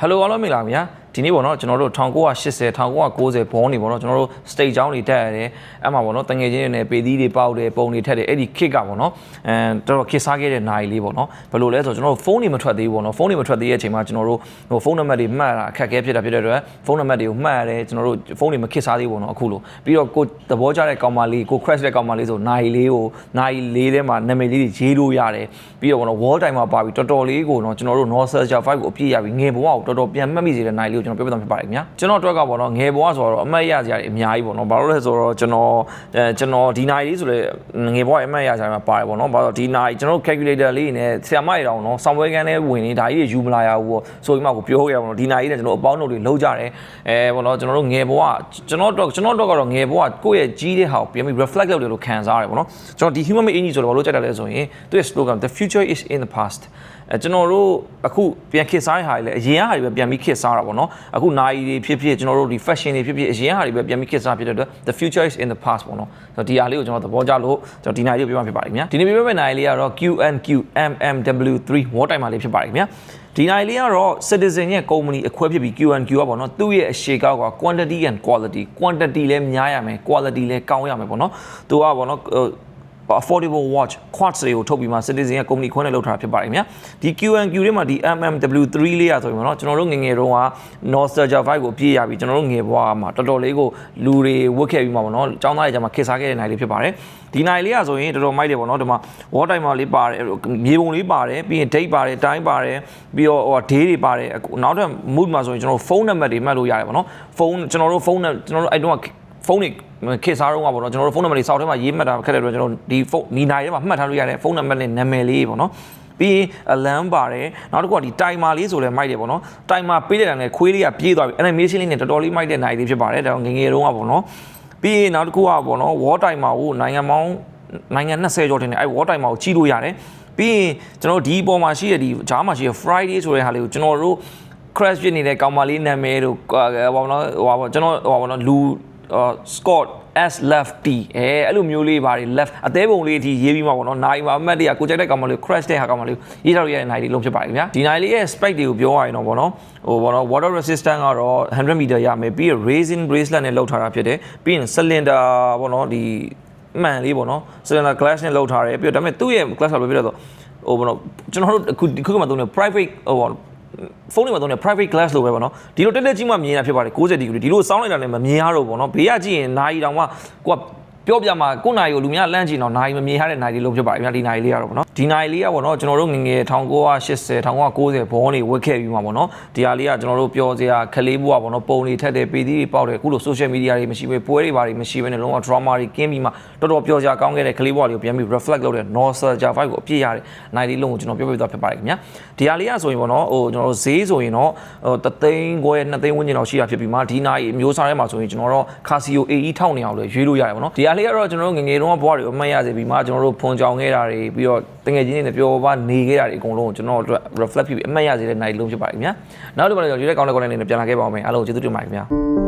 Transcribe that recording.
ဟယ်လိုအားလုံးမင်္ဂလာပါဗျာ ဒီနေ့ပေါ့နော်ကျွန်တော်တို့1980 1990ဘောနေပေါ့နော်ကျွန်တော်တို့ state ကျောင်းတွေတက်ရတယ်အဲ့မှာပေါ့နော်တငယ်ချင်းတွေနဲ့ပေသီးတွေပေါက်တယ်ပုံတွေထက်တယ်အဲ့ဒီ kit ကပေါ့နော်အဲတော်တော်ခစ်စားခဲ့တဲ့နိုင်လေးပေါ့နော်ဘယ်လိုလဲဆိုတော့ကျွန်တော်တို့ဖုန်းတွေမထွက်သေးဘူးပေါ့နော်ဖုန်းတွေမထွက်သေးတဲ့အချိန်မှာကျွန်တော်တို့ဟိုဖုန်းနံပါတ်တွေမှတ်တာအခက်အခဲဖြစ်တာဖြစ်တဲ့အတွက်ဖုန်းနံပါတ်တွေကိုမှတ်ရတယ်ကျွန်တော်တို့ဖုန်းတွေမခစ်စားသေးဘူးပေါ့နော်အခုလိုပြီးတော့ကိုသဘောကျတဲ့ကောင်မလေးကို crash တဲ့ကောင်မလေးဆိုနိုင်လေးကိုနိုင်လေးထဲမှာနာမည်လေးတွေရေးလို့ရတယ်ပြီးတော့ပေါ့နော် wall time မှာပါပြီးတော်တော်လေးကိုနော်ကျွန်တော်တို့ Nostalgia 5ကိုအပြည့်ရပြီးငယ်ဘဝကိုတော်တော်ပြန်မှတ်မိစေတဲ့နိုင်လေးကိုကျွန်တော်ပြောပြသွားဖြစ်ပါတယ်ခင်ဗျာကျွန်တော်အတွက်ကပေါ့နော်ငယ်ဘဝဆိုတော့အမှတ်ရစရာတွေအများကြီးပေါ့နော်ဘာလို့လဲဆိုတော့ကျွန်တော်အဲကျွန်တော်ဒီနိုင်လေးဆိုလေငယ်ဘဝအမှတ်ရစရာမှာပါတယ်ပေါ့နော်ဘာလို့ဒီနိုင်ကျွန်တော် calculator လေးနဲ့ဆရာမတွေတောင်နော်ဆောင်းပွဲကန်းနဲ့ဝင်နေဒါကြီးတွေယူမလာရဘူးပေါ့ဆိုပြီးမှကိုပြောခဲ့ရပါတော့ဒီနိုင်လေးနဲ့ကျွန်တော်အပေါင်းတို့တွေလုံးကြတယ်အဲပေါ့နော်ကျွန်တော်တို့ငယ်ဘဝကျွန်တော်တော့ကျွန်တော်တော့ကတော့ငယ်ဘဝကိုယ့်ရဲ့ကြီးတဲ့ဟာကိုပြန်ပြီး reflect လုပ်တယ်လို့ခံစားရတယ်ပေါ့နော်ကျွန်တော်ဒီ human made energy ဆိုတော့ဘာလို့ကြက်တယ်လဲဆိုရင်သူရဲ့ slogan the future is in the past အဲကျွန်တော်တို့အခုပြန်ခေတ်စားရဟာလေအရင်ကဟာတွေပဲပြန်ပြီးခေတ်စားတာပေါ့နော်အခုနိုင်တွေဖြစ်ဖြစ်ကျွန်တော်တို့ဒီ fashion တွေဖြစ်ဖြစ်အရင်ဟာတွေပဲပြန်ပြီးခေတ်စားဖြစ်တဲ့အတွက် the future is in the past ပေါ့နော်ဆိုတော့ဒီဟာလေးကိုကျွန်တော်သဘောကျလို့ကျွန်တော်ဒီနိုင်လေးကိုပြောမှဖြစ်ပါတယ်ခင်ဗျာဒီနေ့ပြောမယ့်နိုင်လေးကတော့ QNQ MMW3 war timer လေးဖြစ်ပါတယ်ခင်ဗျာဒီနိုင်လေးကတော့ citizen ရဲ့ company အခွဲဖြစ်ပြီး QNQ ကပေါ့နော်သူ့ရဲ့အရှိကောက်က quantity and quality quantity လည်းများရမယ် quality လည်းကောင်းရမယ်ပေါ့နော်သူကပေါ့နော်ဟို affordable watch quartz တွေကိုထုတ်ပြီးမှ citizen ရဲ့ company ခွင့်နဲ့လုပ်ထားတာဖြစ်ပါတယ်ခင်ဗျာဒီ QNQ တွေမှာဒီ MMW3 လေးရဆိုရင်ပေါ့နော်ကျွန်တော်တို့ငယ်ငယ်တုန်းက Nostalgia 5ကိုပြေးရပြီးကျွန်တော်တို့ငယ်ဘဝမှာတော်တော်လေးကိုလူတွေဝတ်ခဲ့ပြီးမှပေါ့နော်ចောင်းသားတွေကျမှခေတ်စားခဲ့တဲ့နိုင်လေးဖြစ်ပါတယ်ဒီနိုင်လေးရဆိုရင်တော်တော်မိုက်တယ်ပေါ့နော်ဒီမှာ war timer လေးပါတယ်မြေပုံလေးပါတယ်ပြီးရင် date ပါတယ် time ပါတယ်ပြီးတော့ဟို day တွေပါတယ်အခုနောက်ထပ် mood မှာဆိုရင်ကျွန်တော်ဖုန်းနံပါတ်တွေမှတ်လို့ရတယ်ပေါ့နော်ဖုန်းကျွန်တော်တို့ဖုန်းနဲ့ကျွန်တော်တို့အဲ့တုန်းက ဖုန်းတွေခေတ်စားတော့ကပေါ့နော်ကျွန်တော်တို့ဖုန်းနံပါတ်တွေစောက်ထဲမှာရေးမှတ်တာခက်တဲ့အတွက်ကျွန်တော်ဒီဖုန်းနီနိုင်ထဲမှာမှတ်ထားလို့ရတဲ့ဖုန်းနံပါတ်နဲ့နာမည်လေးပေါ့နော်ပြီးရင်အလန်းပါတယ်နောက်တစ်ခုကဒီတိုင်မာလေးဆိုလဲမိုက်တယ်ပေါ့နော်တိုင်မာပေးတဲ့တန်းနဲ့ခွေးလေးကပြေးသွားပြီ animation လေးနဲ့တော်တော်လေးမိုက်တဲ့နိုင်လေးဖြစ်ပါတယ်ဒါတော့ငငယ်တုန်းကပေါ့နော်ပြီးရင်နောက်တစ်ခုကပေါ့နော် wall timer ကိုနိုင်ငံပေါင်းနိုင်ငံ20ကျော်တင်တယ်အဲ wall timer ကိုကြီးလို့ရတယ်ပြီးရင်ကျွန်တော်ဒီအပေါ်မှာရှိတဲ့ဒီဂျားမှာရှိတဲ့ Friday ဆိုတဲ့ဟာလေးကိုကျွန်တော်တို့ crash ဖြစ်နေတဲ့ကောင်မလေးနာမည်တို့ဟိုဘောနော်ဟိုဘောကျွန်တော်ဟိုဘောနော်လူ Scott S left T အဲအဲ့လိုမျိုးလေးပါတယ် left အသေးပုံလေးအထိရေးပြီးမှပေါ့နော်နိုင်မှာအမှတ်တရကိုကြိုက်တဲ့ကောင်မလေး crash တဲ့ဟာကောင်မလေးရေးထားလို့ရတဲ့နိုင်လေးလုံးဖြစ်ပါတယ်ခင်ဗျာဒီနိုင်လေးရဲ့ spec တွေကိုပြောရရင်တော့ပေါ့နော်ဟိုပေါ့နော် water resistant ကတော့100 meter ရမယ်ပြီးရင် raisin bracelet နဲ့လောက်ထားတာဖြစ်တယ်ပြီးရင် cylinder ပေါ့နော်ဒီမှန်လေးပေါ့နော် cylinder glass နဲ့လောက်ထားတယ်ပြီးတော့ဒါပေမဲ့သူ့ရဲ့ glass ကဘယ်ဖြစ်လဲဆိုဟိုပေါ့နော်ကျွန်တော်တို့အခုဒီခုကမှသုံးနေ private ဟိုပေါ့ ဖုန်းတွေမှာသုံးတဲ့ private glass လို့ပဲပေါ့နော်ဒီလိုတက်တက်ကြီးမှမြင်ရဖြစ်ပါတယ်60 degree ဒီလိုစောင်းလိုက်တာလည်းမမြင်ရတော့ပေါ့နော်ဘေးကကြည့်ရင်နိုင်တောင်မှကိုက ပြောပြမှာကိုနိုင်ကိုလူများလန့်ကြည့်တော့နိုင်မမြင်ရတဲ့နိုင်လေးလို့ဖြစ်ပါတယ်ဗျာဒီနိုင်လေးကတော့ပေါ့နော်ဒီနိုင်လေးကပေါ့နော်ကျွန်တော်တို့ငငယ်1980 1990ဘောနေဝက်ခဲ့ပြီးမှပေါ့နော်ဒီဟာလေးကကျွန်တော်တို့ပြောစရာခလေးဘွားပေါ့နော်ပုံတွေထက်တယ်ပေသီးတွေပေါက်တယ်အခုလို social media တွေမရှိဘဲပွဲတွေဘာတွေမရှိဘဲနဲ့လုံးဝ drama တွေကင်းပြီးမှတော်တော်ပြောစရာကောင်းခဲ့တဲ့ခလေးဘွားလေးကိုပြန်ပြီး reflect လုပ်တဲ့ nostalgia vibe ကိုအပြည့်ရတဲ့နိုင်လေးလုံးကိုကျွန်တော်ပြောပြသွားဖြစ်ပါတယ်ခင်ဗျာဒီဟာလေးကဆိုရင်ပေါ့နော်ဟိုကျွန်တော်တို့ဈေးဆိုရင်တော့ဟိုတသိန်းခွဲနှစ်သိန်းဝန်းကျင်လောက်ရှိတာဖြစ်ပြီးမှဒီနိုင်မျိုးစားထဲမှာဆိုရင်ကျွန်တော်တို့ Casio AE ထောက်နေအောင်လို့ရွေးလို့ရတယ်ပေါ့နော်ဒီဟာလေးကတော့ကျွန်တော်တို့ငငယ်တုန်းကဘွားတွေအမှတ်ရစေပြီးမှကျွန်တော်တို့ဖွန်ကြောင်ခဲ့တာတွေပြီးတော့တငယ်ချင်းတွေနဲ့ပြောပါနေခဲ့တာတွေအကုန်လုံးကိုကျွန်တော်တို့ reflect ဖြစ်ပြီးအမှတ်ရစေတဲ့နိုင်လုံးဖြစ်ပါတယ်ခင်ဗျာနောက်တစ်ခါလည်းကျွန်တော်ရွေးတဲ့ကောင်းတဲ့ကောင်းတဲ့နေနဲ့ပြန်လာခဲ့ပါအောင်မယ်အားလုံးကျေးဇူးတင်ပါတယ်ခင်ဗျာ